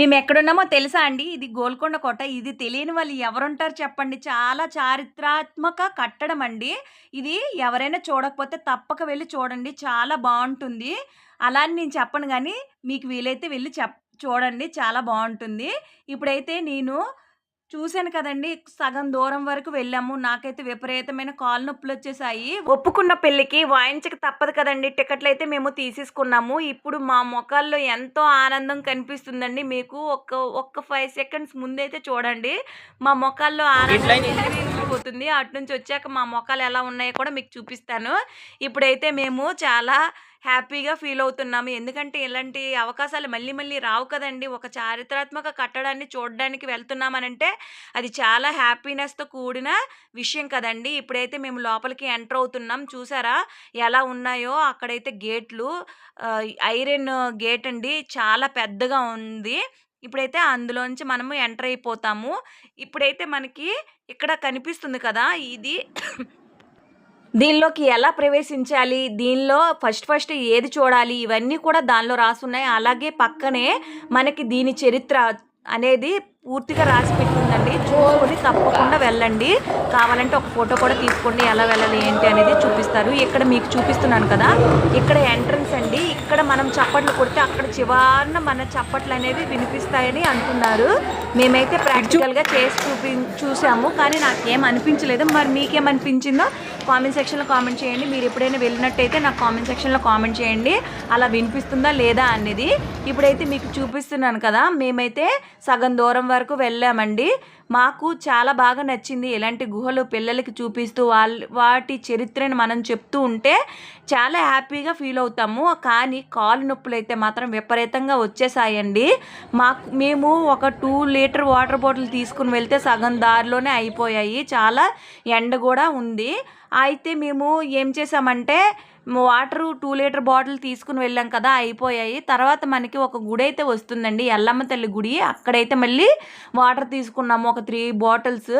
మేము ఎక్కడున్నామో తెలుసా అండి? ఇది గోల్కొండ కోట. ఇది తెలియని వాళ్ళు ఎవరుంటారు చెప్పండి? చాలా చారిత్రాత్మక కట్టడం అండి. ఇది ఎవరైనా చూడకపోతే తప్పక వెళ్ళి చూడండి. చాలా బాగుంటుంది. అలా అని నేను చెప్పను కానీ మీకు వీలైతే వెళ్ళి చెప్ చూడండి. చాలా బాగుంటుంది. ఇప్పుడైతే నేను చూశాను కదండీ! సగం దూరం వరకు వెళ్ళాము. నాకైతే విపరీతమైన కాళ్ళు నొప్పులొచ్చేసాయి. ఒప్పుకున్న పెళ్ళికి వాయించక తప్పదు కదండీ! టికెట్లయితే మేము తీసేసుకున్నాము. ఇప్పుడు మా మొఖాల్లో ఎంతో ఆనందం కనిపిస్తుందండి. మీకు ఒక్క ఒక్క 5 సెకండ్స్ ముందైతే చూడండి. మా మొఖాల్లో ఆనందం పోతుంది. అటు నుంచి వచ్చాక మా మొఖాలు ఎలా ఉన్నాయో కూడా మీకు చూపిస్తాను. ఇప్పుడైతే మేము చాలా హ్యాపీగా ఫీల్ అవుతున్నాము. ఎందుకంటే ఇలాంటి అవకాశాలు మళ్ళీ మళ్ళీ రావు కదండీ! ఒక చారిత్రాత్మక కట్టడాన్ని చూడడానికి వెళ్తున్నామనంటే అది చాలా హ్యాపీనెస్‌తో కూడిన విషయం కదండీ! ఇప్పుడైతే మేము లోపలికి ఎంటర్ అవుతున్నాం. చూసారా ఎలా ఉన్నాయో అక్కడైతే గేట్లు ఐరన్ గేట్ అండి. చాలా పెద్దగా ఉంది. ఇప్పుడైతే అందులోంచి మనము ఎంటర్ అయిపోతాము. ఇప్పుడైతే మనకి ఇక్కడ కనిపిస్తుంది కదా! ఇది దీనిలోకి ఎలా ప్రవేశించాలి? దీనిలో ఫస్ట్ ఫస్ట్ ఏది చూడాలి? ఇవన్నీ కూడా దానిలో రాసున్నాయి. అలాగే పక్కనే మనకి దీని చరిత్ర అనేది పూర్తిగా రాసి పెట్టిందండి చూసుకొని తప్పకుండా వెళ్ళండి. కావాలంటే ఒక ఫోటో కూడా తీసుకోండి. ఎలా వెళ్ళాలి ఏంటి అనేది చూపిస్తారు. ఇక్కడ మీకు చూపిస్తున్నాను కదా! ఇక్కడ ఎంట్రన్స్ అండి. ఇక్కడ మనం చప్పట్లు కొడితే అక్కడ చివరిన మన చప్పట్లు అనేవి వినిపిస్తాయని అంటున్నారు. మేమైతే ప్రాక్టికల్‌గా చేసి చూపి చూసాము. కానీ నాకేం అనిపించలేదు. మరి మీకేమనిపించిందో కామెంట్ సెక్షన్‌లో కామెంట్ చేయండి. మీరు ఎప్పుడైనా వెళ్ళినట్టయితే నాకు కామెంట్ సెక్షన్‌లో కామెంట్ చేయండి. అలా వినిపిస్తుందా లేదా అనేది. ఇప్పుడైతే మీకు చూపిస్తున్నాను కదా! మేమైతే సగం దూరం వరకు వెళ్ళామండి. మాకు చాలా బాగా నచ్చింది. ఇలాంటి గుహలు పిల్లలకి చూపిస్తూ వాళ్ళ వాటి చరిత్రను మనం చెప్తూ ఉంటే చాలా హ్యాపీగా ఫీల్ అవుతాము. కానీ కాలు నొప్పులు అయితే మాత్రం విపరీతంగా వచ్చేసాయండి. మాకు మేము ఒక టూ లీటర్ వాటర్ బాటిల్ తీసుకొని వెళ్తే సగం దారిలోనే అయిపోయాయి. చాలా ఎండ కూడా ఉంది. అయితే మేము ఏం చేసామంటే వాటరు టూ లీటర్ బాటిల్ తీసుకుని వెళ్ళాం కదా! అయిపోయాయి. తర్వాత మనకి ఒక గుడి అయితే వస్తుందండి. ఎల్లమ్మ తల్లి గుడి. అక్కడైతే మళ్ళీ వాటర్ తీసుకున్నాము. ఒక three bottles.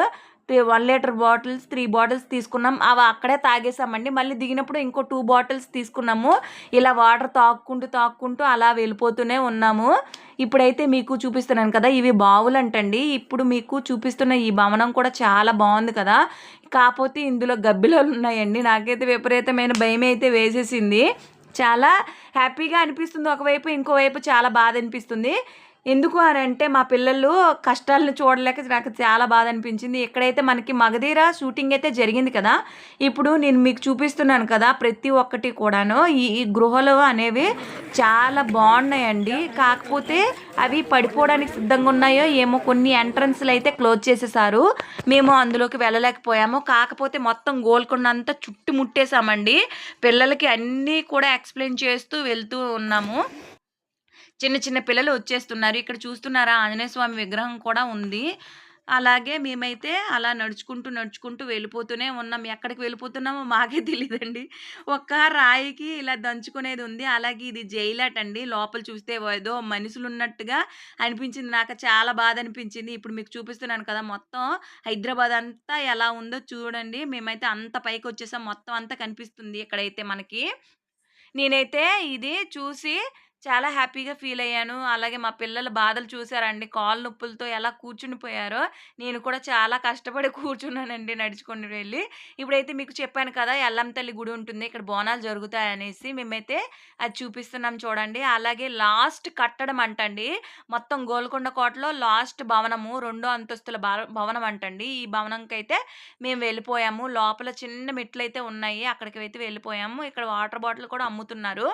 One litre bottles three bottles తీసుకున్నాం. అవి అక్కడే తాగేసామండి. మళ్ళీ దిగినప్పుడు ఇంకో టూ బాటిల్స్ తీసుకున్నాము. ఇలా వాటర్ తాగుకుంటూ, తాగుకుంటూ అలా వెళ్ళిపోతూనే ఉన్నాము. ఇప్పుడైతే మీకు చూపిస్తున్నాను కదా! ఇవి బావులంటండి. ఇప్పుడు మీకు చూపిస్తున్న ఈ భవనం కూడా చాలా బాగుంది కదా! కాకపోతే ఇందులో గబ్బిలాలున్నాయండి. నాకైతే విపరీతమైన భయమైతే వేసేసింది. చాలా హ్యాపీగా అనిపిస్తుంది ఒకవైపు. ఇంకోవైపు చాలా బాధ అనిపిస్తుంది ఎందుకు అనంటే మా పిల్లలు కష్టాలను చూడలేక నాకు చాలా బాధ అనిపించింది. ఇక్కడైతే మనకి మగధీర షూటింగ్ అయితే జరిగింది కదా! ఇప్పుడు నేను మీకు చూపిస్తున్నాను కదా! ప్రతి ఒక్కటి కూడాను ఈ గృహలు అనేవి చాలా బాగున్నాయండి కాకపోతే అవి పడిపోవడానికి సిద్ధంగా ఉన్నాయో ఏమో కొన్ని ఎంట్రన్స్‌లు అయితే క్లోజ్ చేసేసారు. మేము అందులోకి వెళ్ళలేకపోయాము. కాకపోతే మొత్తం గోల్కొండంతా చుట్టుముట్టేశామండి పిల్లలకి అన్నీ కూడా ఎక్స్‌ప్లెయిన్ చేస్తూ వెళ్తూ ఉన్నాము. చిన్న చిన్న పిల్లలు వచ్చేస్తున్నారు. ఇక్కడ చూస్తున్నారా ఆంజనేయ స్వామి విగ్రహం కూడా ఉంది. అలాగే మేమైతే అలా నడుచుకుంటూ, నడుచుకుంటూ వెళ్ళిపోతూనే ఉన్నాం. ఎక్కడికి వెళ్ళిపోతున్నామో మాకే తెలియదండి ఒక రాయికి ఇలా దంచుకునేది ఉంది. అలాగే ఇది జైలటండి. లోపల చూస్తే ఏదో మనుషులు ఉన్నట్టుగా అనిపించింది. నాకు చాలా బాధ అనిపించింది. ఇప్పుడు మీకు చూపిస్తున్నాను కదా! మొత్తం హైదరాబాద్ అంతా ఎలా ఉందో చూడండి. మేమైతే అంత పైకి వచ్చేసాం మొత్తం అంతా కనిపిస్తుంది ఇక్కడైతే మనకి. నేనైతే ఇది చూసి చాలా హ్యాపీగా ఫీల్ అయ్యాను. అలాగే మా పిల్లల బాధలు చూసారండి. కాళ్ళ నొప్పులతో ఎలా కూర్చునిపోయారో నేను కూడా చాలా కష్టపడి కూర్చున్నానండి నడుచుకుని వెళ్ళి. ఇప్పుడైతే మీకు చెప్పాను కదా! ఎల్లంతల్లి తల్లి గుడి ఉంటుంది. ఇక్కడ బోనాలు జరుగుతాయనేసి. మేమైతే అది చూపిస్తున్నాం చూడండి. అలాగే లాస్ట్ కట్టడం అంటండి. మొత్తం గోల్కొండ కోటలో లాస్ట్ భవనము. రెండో అంతస్తుల భవనం అంటండి. ఈ భవనంకైతే మేము వెళ్ళిపోయాము. లోపల చిన్న మెట్లు అయితే ఉన్నాయి. అక్కడికి అయితే వెళ్ళిపోయాము. ఇక్కడ వాటర్ బాటిల్ కూడా అమ్ముతున్నారు.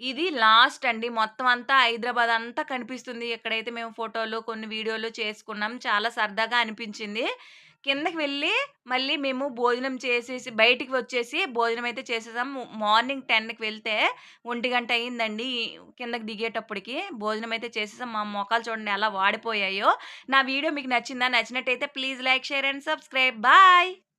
ఇది లాస్ట్ అండి. మొత్తం అంతా హైదరాబాద్ అంతా కనిపిస్తుంది. ఇక్కడైతే మేము ఫోటోలు, కొన్ని వీడియోలు చేసుకున్నాం. చాలా సరదాగా అనిపించింది. కిందకి వెళ్ళి మళ్ళీ మేము భోజనం చేసేసి బయటికి వచ్చేసి భోజనం అయితే చేసేసాం. మార్నింగ్ 10కి వెళ్తే ఒంటి గంట అయిందండి. కిందకి దిగేటప్పటికి. భోజనం అయితే చేసేసాం. మా మొఖాలు చూడండి ఎలా వాడిపోయాయో. నా వీడియో మీకు నచ్చిందా? నచ్చినట్టయితే please like, share and subscribe. Bye.